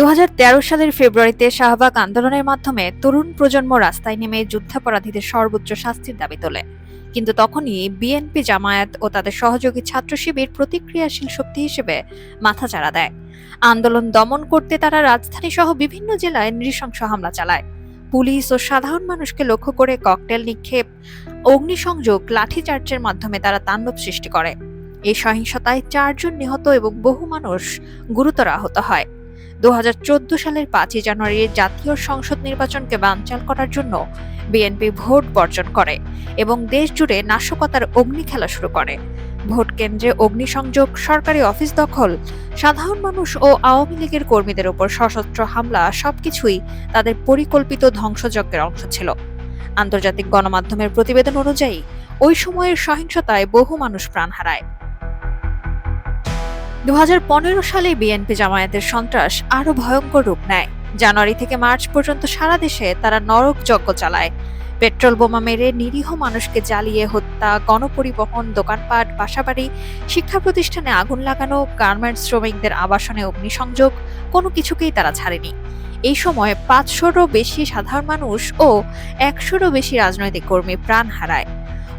দু হাজার তেরো সালের ফেব্রুয়ারিতে শাহবাগ আন্দোলনের মাধ্যমে তরুণ প্রজন্ম রাস্তায় নেমে যুদ্ধাপরাধীদের সর্বোচ্চ শাস্তির দাবি তোলে। কিন্তু তখনই বিএনপি জামায়াত ও তাদের সহযোগী ছাত্র শিবির প্রতিক্রিয়াশীল শক্তি হিসেবে মাথাচাড়া দেয়। আন্দোলন দমন করতে তারা রাজধানী সহ বিভিন্ন জেলায় নৃশংস হামলা চালায়। পুলিশ ও সাধারণ মানুষকে লক্ষ্য করে ককটেল নিক্ষেপ, অগ্নিসংযোগ, লাঠিচার্জের মাধ্যমে তারা তাণ্ডব সৃষ্টি করে। এই সহিংসতায় চারজন নিহত এবং বহু মানুষ গুরুতর আহত হয়। দু হাজার চোদ্দ সালের পাঁচই জানুয়ারি জাতীয় সংসদ নির্বাচনকে বানচাল করার জন্য বিএনপি ভোট বর্জন করে এবং দেশ জুড়ে নাশকতার অগ্নি খেলা শুরু করে। ভোট কেন্দ্রে অগ্নিসংযোগ, সরকারি অফিস দখল, সাধারণ মানুষ ও আওয়ামী লীগের কর্মীদের উপর সশস্ত্র হামলা সবকিছুই তাদের পরিকল্পিত ধ্বংসযজ্ঞের অংশ ছিল। আন্তর্জাতিক গণমাধ্যমের প্রতিবেদন অনুযায়ী, ওই সময়ের সহিংসতায় বহু মানুষ প্রাণ হারায়। দু হাজার পনেরো সালে বিএনপি জামায়াতের সন্ত্রাস আরও ভয়ঙ্কর রূপ নেয়। জানুয়ারি থেকে মার্চ পর্যন্ত সারা দেশে তারা নরক যজ্ঞ চালায়। পেট্রোল বোমা মেরে নিরীহ মানুষকে জ্বালিয়ে হত্যা, গণপরিবহন, দোকানপাট, বাসাবাড়ি, শিক্ষা প্রতিষ্ঠানে আগুন লাগানো, গার্মেন্টস শ্রমিকদের আবাসনে অগ্নিসংযোগ, কোনো কিছুকেই তারা ছাড়েনি। এই সময় পাঁচশোরও বেশি সাধারণ মানুষ ও একশোরও বেশি রাজনৈতিক কর্মী প্রাণ হারায়।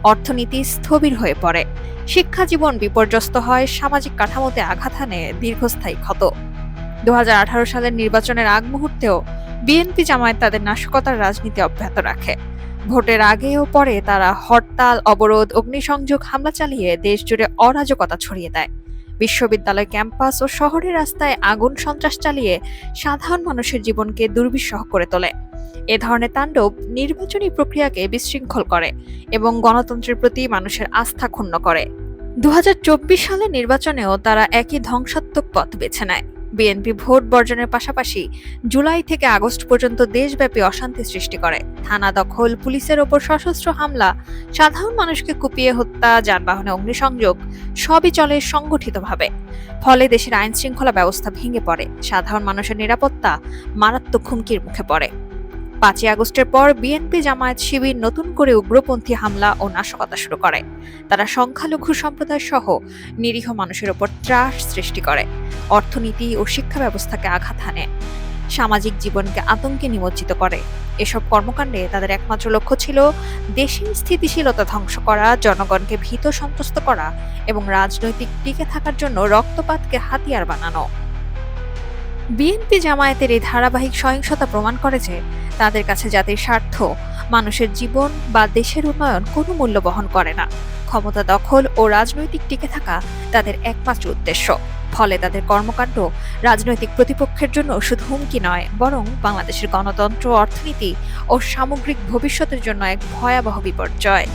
অর্থনীতি স্থবির হয়ে পড়ে। শিক্ষা জীবন বিপর্যস্ত হয় সামাজিক কাঠামোতে আঘাত হানে দীর্ঘস্থায়ী ক্ষত। দুহাজার আঠারো সালের নির্বাচনের আগ মুহূর্তেও বিএনপি জামায়াত তাদের নাশকতার রাজনীতি অব্যাহত রাখে। ভোটের আগে ও পরে তারা হরতাল, অবরোধ, অগ্নিসংযোগ, হামলা চালিয়ে দেশ জুড়ে অরাজকতা ছড়িয়ে দেয়। বিশ্ববিদ্যালয় ক্যাম্পাস ও শহরের রাস্তায় আগুন সন্ত্রাস চালিয়ে সাধারণ মানুষের জীবনকে দুর্বিষহ করে তোলে। এ ধরনের তাণ্ডব নির্বাচনী প্রক্রিয়াকে বিশৃঙ্খল করে এবং গণতন্ত্রের প্রতি মানুষের আস্থা ক্ষুণ্ণ করে। দু সালের নির্বাচনেও তারা একই ধ্বংসাত্মক পথ বেছে নেয়। বিএনপি ভোট বর্জনের পাশাপাশি জুলাই থেকে আগস্ট পর্যন্ত দেশব্যাপী অশান্তি সৃষ্টি করে। থানা দখল, পুলিশের ওপর সশস্ত্র হামলা, সাধারণ মানুষকে কুপিয়ে হত্যা, যানবাহনে অগ্নিসংযোগ, সবই চলে সংগঠিতভাবে। ফলে দেশের আইন শৃঙ্খলা ব্যবস্থা ভেঙে পড়ে। সাধারণ মানুষের নিরাপত্তা মারাত্মক হুমকির মুখে পড়ে। পাঁচই আগস্টের পর বিএনপি জামায়াত শিবির নতুন করে উগ্রপন্থী হামলা ও নাশকতা শুরু করে। তারা সংখ্যালঘু সম্প্রদায় সহ নিরীহ মানুষের ওপর ত্রাস সৃষ্টি করে, অর্থনীতি ও শিক্ষা ব্যবস্থাকে আঘাত হানে, সামাজিক জীবনকে আতঙ্কে নিমজ্জিত করে। এসব কর্মকাণ্ডে তাদের একমাত্র লক্ষ্য ছিল দেশের স্থিতিশীলতা ধ্বংস করা, জনগণকে ভীত সন্ত্রস্ত করা এবং রাজনৈতিক টিকে থাকার জন্য রক্তপাতকে হাতিয়ার বানানো। বিএনপি জামায়াতের এই ধারাবাহিক সহিংসতা প্রমাণ করে যে তাদের কাছে জাতির স্বার্থ, মানুষের জীবন বা দেশের উন্নয়ন কোনো মূল্য বহন করে না। ক্ষমতা দখল ও রাজনৈতিক টিকে থাকা তাদের একমাত্র উদ্দেশ্য। ফলে তাদের কর্মকাণ্ড রাজনৈতিক প্রতিপক্ষের জন্য শুধু হুমকি নয়, বরং বাংলাদেশের গণতন্ত্র, অর্থনীতি ও সামগ্রিক ভবিষ্যতের জন্য এক ভয়াবহ বিপর্যয়।